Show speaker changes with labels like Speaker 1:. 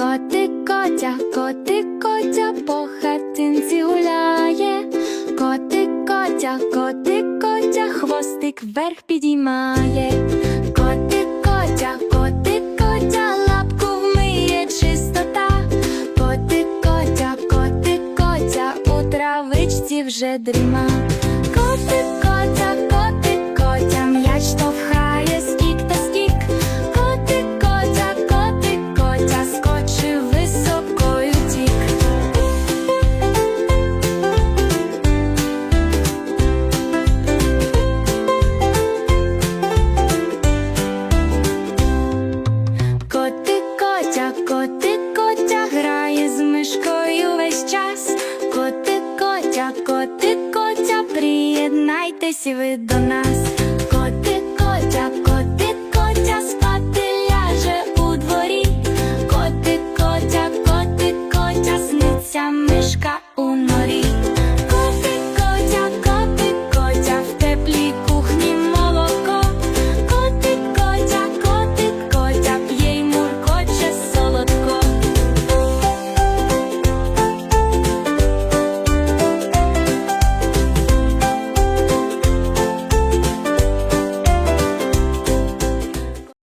Speaker 1: Котик котя, котик котя по хатинці гуляє, Котик котя, котик котя, хвостик вверх підіймає, Котик котя, котик котя, лапку вмиє чистота, Котик котя, котик котя, у травичці вже дріма. Котик Котя, коти, котя, приєднайтесь ви до нас.